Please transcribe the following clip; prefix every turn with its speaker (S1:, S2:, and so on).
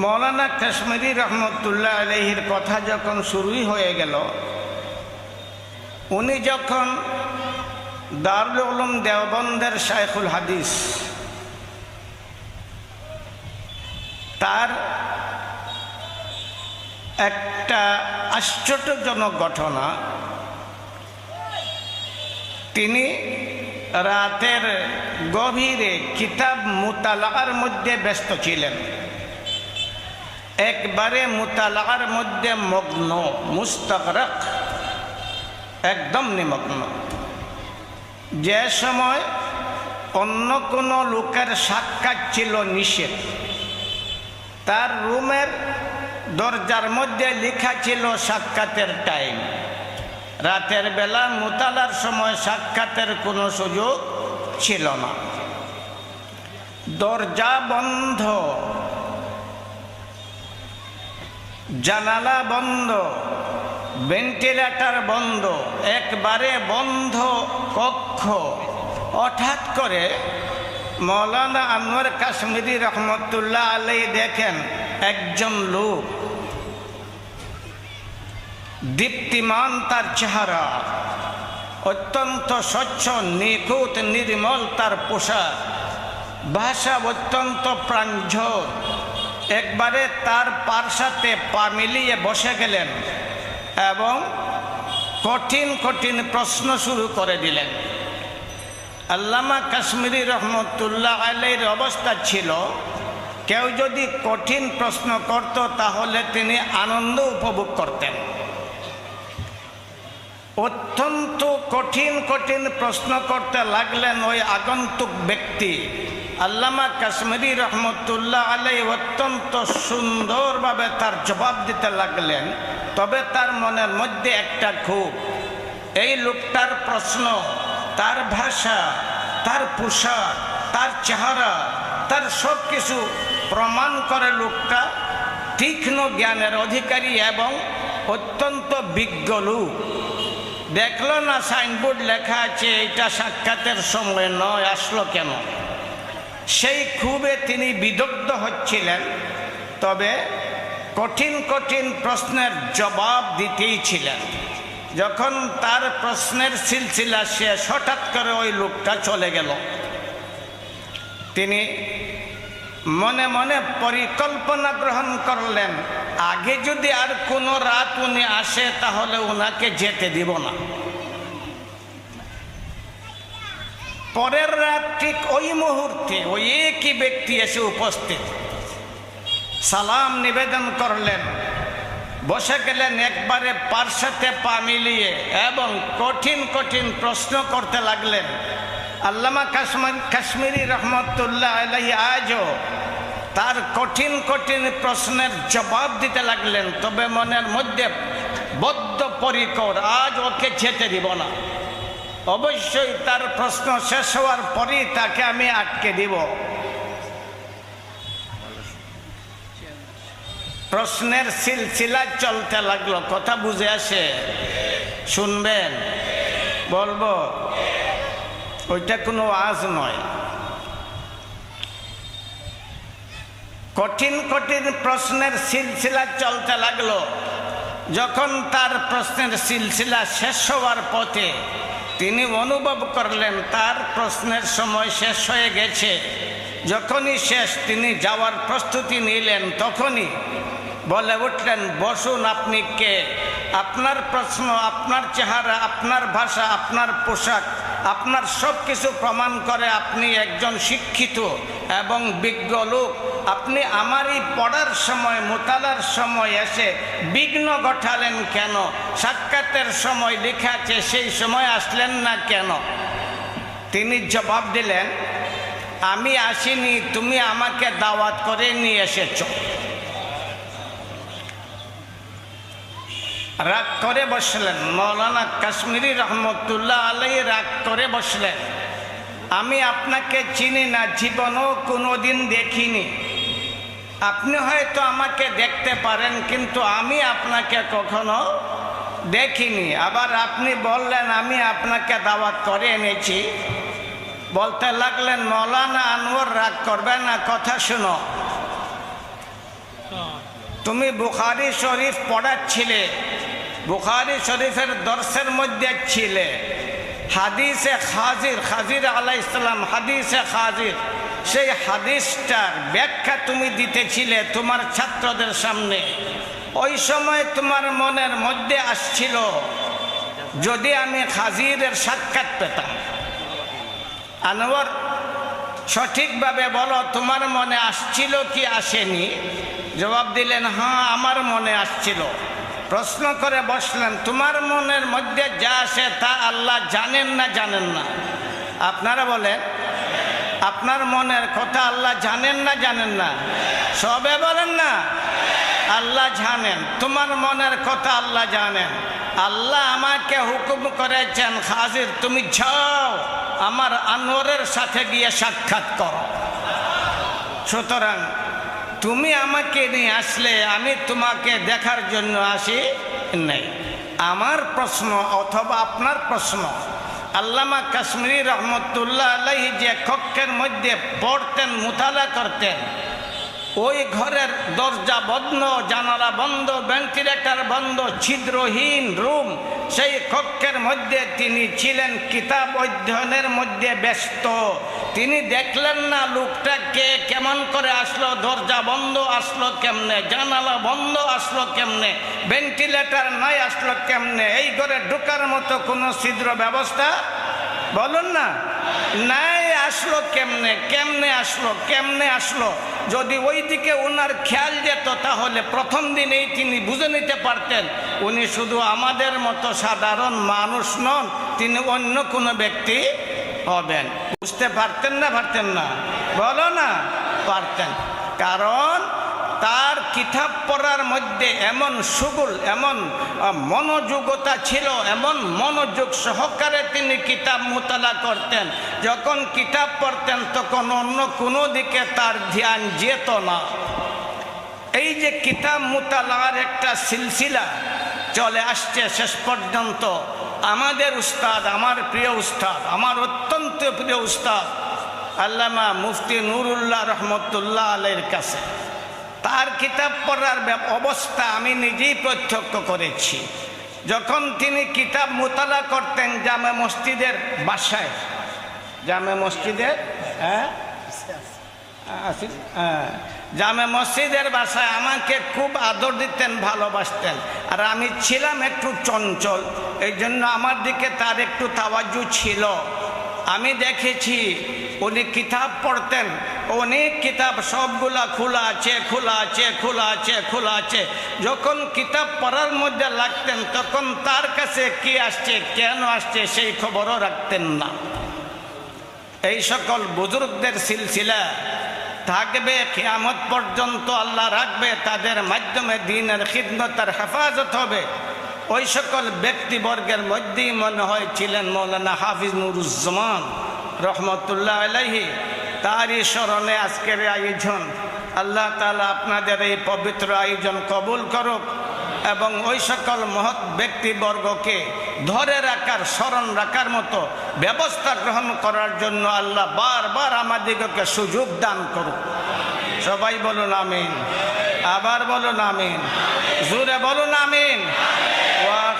S1: মৌলানা কাশ্মীরি রহমতুল্লাহ আলহির কথা যখন শুরুই হয়ে গেল, উনি যখন দারুল উলুম দেওবন্দের শাইখুল হাদিস, তার একটা আশ্চর্যজনক ঘটনা, তিনি রাতের গভীরে কিতাব মোতালার মধ্যে ব্যস্ত ছিলেন। একবারে মুতালার মধ্যে মগ্ন মুস্তকরক একদম নিমগ্ন। যে সময় অন্য কোনো লোকের সাক্ষাৎ ছিল নিষেধ, তার রুমের দরজার মধ্যে লেখা ছিল সাক্ষাতের টাইম। রাতের বেলা মোতালার সময় সাক্ষাতের কোনো সুযোগ ছিল না। দরজা বন্ধ। জানালা বন্ধ ভেন্টিলেটর বন্ধ, একবারে বন্ধ কক্ষ। হঠাৎ করে মৌলানা আনোয়ার কাশ্মীরি রহমতুল্লাহ আলাই দেখেন একজন লোক। দীপ্তিমান তার চেহারা, অত্যন্ত স্বচ্ছ, নিখুঁত, নির্মল তার পোশাক। ভাষা অত্যন্ত প্রাঞ্জল। একবারে তার পার সাথে পা মিলিয়ে বসে গেলেন এবং কঠিন কঠিন প্রশ্ন শুরু করে দিলেন। আল্লামা কাশ্মীরি রহমতুল্লাহ আলের অবস্থা ছিল, কেউ যদি কঠিন প্রশ্ন করত তাহলে তিনি আনন্দ উপভোগ করতেন। অত্যন্ত কঠিন কঠিন প্রশ্ন করতে লাগলেন ওই আগন্তুক ব্যক্তি। আল্লামা কাশ্মীরি রহমতুল্লাহ আলাই অত্যন্ত সুন্দরভাবে তার জবাব দিতে লাগলেন, তবে তার মনের মধ্যে একটা খুব এই লোকটার প্রশ্ন, তার ভাষা, তার পোশাক, তার চেহারা, তার সব কিছু প্রমাণ করে লোকটা তীক্ষ্ণ জ্ঞানের অধিকারী এবং অত্যন্ত বিজ্ঞ লোক। দেখল না সাইনবোর্ড লেখা আছে এটা সাক্ষাতের সময় নয়, আসলো কেন? সেই খুবে তিনি বিদগ্ধ হচ্ছিলেন, তবে কঠিন কঠিন প্রশ্নের জবাব দিতেই ছিলেন। যখন তার প্রশ্নের সিলসিলা শেষ, হঠাৎ করে ওই লোকটা চলে গেল। তিনি মনে মনে পরিকল্পনা গ্রহণ করলেন। আগে যদি আর কোনো রাত উনি আসে, তাহলে ওনাকে যেতে দিব না। পরের রাত ঠিক ওই মুহূর্তে ওই একই ব্যক্তি এসে উপস্থিত। সালাম নিবেদন করলেন। বসে গেলেন একবারে পার্শ্বাতে পা মিলিয়ে এবং কঠিন কঠিন প্রশ্ন করতে লাগলেন। আল্লামা কাশ্মীর কাশ্মীরি রহমতুল্লাহ আলাই আজও তার কঠিন কঠিন প্রশ্নের জবাব দিতে লাগলেন। তবে মনের মধ্যে বদ্ধ পরিকর, আজ ওকে যেতে দিব না। অবশ্যই তার প্রশ্ন শেষ হওয়ার পরেই তাকে আমি আটকে দিব। প্রশ্নের সিলসিলা চলতে লাগল, কথা বুঝে আসে। শুনবেন? বলব ওইটা কোনো আজ নয়। কঠিন কঠিন প্রশ্নের সিলসিলা চলতে লাগল। যখন তার প্রশ্নের সিলসিলা শেষ হওয়ার পথে তিনি অনুভব করলেন, তার প্রশ্নের সময় শেষ হয়ে গেছে। যখনই শেষ, তিনি যাওয়ার প্রস্তুতি নিলেন, তখনই বলে উঠলেন, বসুন আপনি কে? আপনার প্রশ্ন, আপনার চেহারা, আপনার ভাষা, আপনার পোশাক আপনার সব কিছু প্রমাণ করে আপনি একজন শিক্ষিত এবং বিজ্ঞ লোক। আপনি আমারই পড়ার সময়, মোতালার সময় এসে বিঘ্ন ঘটালেন কেন? সাক্ষাতের সময় লেখা আছে, সেই সময় আসলেন না কেন? তিনি জবাব দিলেন, আমি আসিনি, তুমি আমাকে দাওয়াত করে নিয়ে এসেছ। রাগ করে বসলেন। মৌলানা কাশ্মীরি রহমতুল্লাহ আলাই রাগ করে বসলেন। আমি আপনাকে চিনি না, জীবনও কোনোদিন দেখিনি। আপনি হয়তো আমাকে দেখতে পারেন, কিন্তু আমি আপনাকে কখনো দেখিনি। আবার আপনি বললেন, আমি আপনাকে দাওয়াত করে এনেছি। বলতে লাগলেন, মৌলানা আনোয়ার রাগ করবে না, কথা শুনো। তুমি বুখারি শরীফ পড়াচ্ছিলে। বুখারি শরীফের দর্শের মধ্যে ছিলে। হাদিসে খাজির খাজির আলাহ ইসলাম হাদিসে খাজির। সেই হাদিসটার ব্যাখ্যা তুমি দিতেছিলে তোমার ছাত্রদের সামনে। ওই সময় তোমার মনের মধ্যে আসছিল, যদি আমি খাজিরের সাক্ষাৎ পেতাম। আনোয়ার, সঠিকভাবে বলো, তোমার মনে আসছিল কি আসেনি? জবাব দিলেন হ্যাঁ আমার মনে আসছিল। প্রশ্ন করে বসলেন, তোমার মনের মধ্যে যা আসে তা আল্লাহ জানেন না জানেন না? আপনারা বলেন, আপনার মনের কথা আল্লাহ জানেন না জানেন না? সবে বলেন না, আল্লাহ জানেন, তোমার মনের কথা আল্লাহ জানেন। আল্লাহ আমাকে হুকুম করেছেন, হাজির, তুমি যাও, আমার আনোয়ারের সাথে গিয়ে সাক্ষাৎ করো। সুতরাং তুমি আমাকে নিয়ে আসলে আমি তোমাকে দেখার জন্য আসি? নাই। আমার প্রশ্ন অথবা আপনার প্রশ্ন। আল্লামা কাশ্মীর রহমতুল্লাহ আলাইহি যে কক্ষের মধ্যে পড়তেন, মোতালা করতেন। ওই ঘরের দরজা বন্ধ, জানালা বন্ধ ভেন্টিলেটার বন্ধ, ছিদ্রহীন রুম সেই কক্ষের মধ্যে তিনি ছিলেন, কিতাব অধ্যয়নের মধ্যে ব্যস্ত। তিনি দেখলেন না লোকটা কে কেমন করে আসলো, দরজা বন্ধ আসলো কেমনে, জানালা বন্ধ আসলো কেমনে ভেন্টিলেটার নাই আসলো কেমনে, এই ঘরে ঢোকার মতো কোনো ছিদ্র ব্যবস্থা? বলুন না। নাই আসলো কেমনে? কেমনে আসলো? কেমনে আসলো? যদি ওই দিকে ওনার খেয়াল যেত, তাহলে প্রথম দিনেই তিনি বুঝে নিতে পারতেন, উনি শুধু আমাদের মতো সাধারণ মানুষ নন, তিনি অন্য কোনো ব্যক্তি হবেন। বুঝতে পারতেন না পারতেন না? বলো না, পারতেন। কারণ তার কিতাব পড়ার মধ্যে এমন সুগুল, এমন মনোযোগতা ছিল, এমন মনোযোগ সহকারে তিনি কিতাব মোতালা করতেন। যখন কিতাব পড়তেন, তখন অন্য কোনো দিকে তার ধ্যান যেত না। এই যে কিতাব মোতালার একটা সিলসিলা চলে আসছে শেষ পর্যন্ত, আমাদের উস্তাদ, আমার প্রিয় উস্তাদ, আমার অত্যন্ত প্রিয় উস্তাদ, আল্লামা মুফতি নুরুল্লাহ রহমতুল্লাহ আলের কাছে। তার কিতাব পড়ার অবস্থা আমি নিজেই প্রত্যক্ষ করেছি। যখন তিনি কিতাব মোতালা করতেন জামে মসজিদের বাসায়। জামে মসজিদের হ্যাঁ? হ্যাঁ। জামে মসজিদের বাসায় আমাকে খুব আদর দিতেন, ভালোবাসতেন। আর আমি ছিলাম একটু চঞ্চল এই জন্য আমার দিকে তার একটু তাওয়াজু ছিল। আমি দেখেছি, উনি কিতাব পড়তেন, অনেক কিতাব, সবগুলা খোলা আছে খোলা আছে খোলা আছে খোলা আছে। যখন কিতাব পড়ার মধ্যে লাগতেন, তখন তার কাছে কি আসছে, কেন আসছে, সেই খবরও রাখতেন না। এই সকল বুজুর্গদের সিলসিলা থাকবে, কিয়ামত পর্যন্ত আল্লাহ রাখবে, তাদের মাধ্যমে দিনের খিদমতার হেফাজত হবে। ওই সকল ব্যক্তিবর্গের মধ্যেই মনে হয় ছিলেন মৌলানা হাফিজ নুরুজ্জামান রহমতুল্লাহ আলাইহি। তারই স্মরণে আজকের আয়োজন। আল্লাহ তালা আপনাদের এই পবিত্র আয়োজন কবুল করুক এবং ওই সকল মহৎ ব্যক্তিবর্গকে ধরে রাখার, স্মরণ রাখার মতো ব্যবস্থা গ্রহণ করার জন্য আল্লাহ বারবার আমাদিগকে সুযোগ দান করুক। সবাই বলুন আমিন। আবার বলুন আমিন। জুড়ে বলুন আমিন।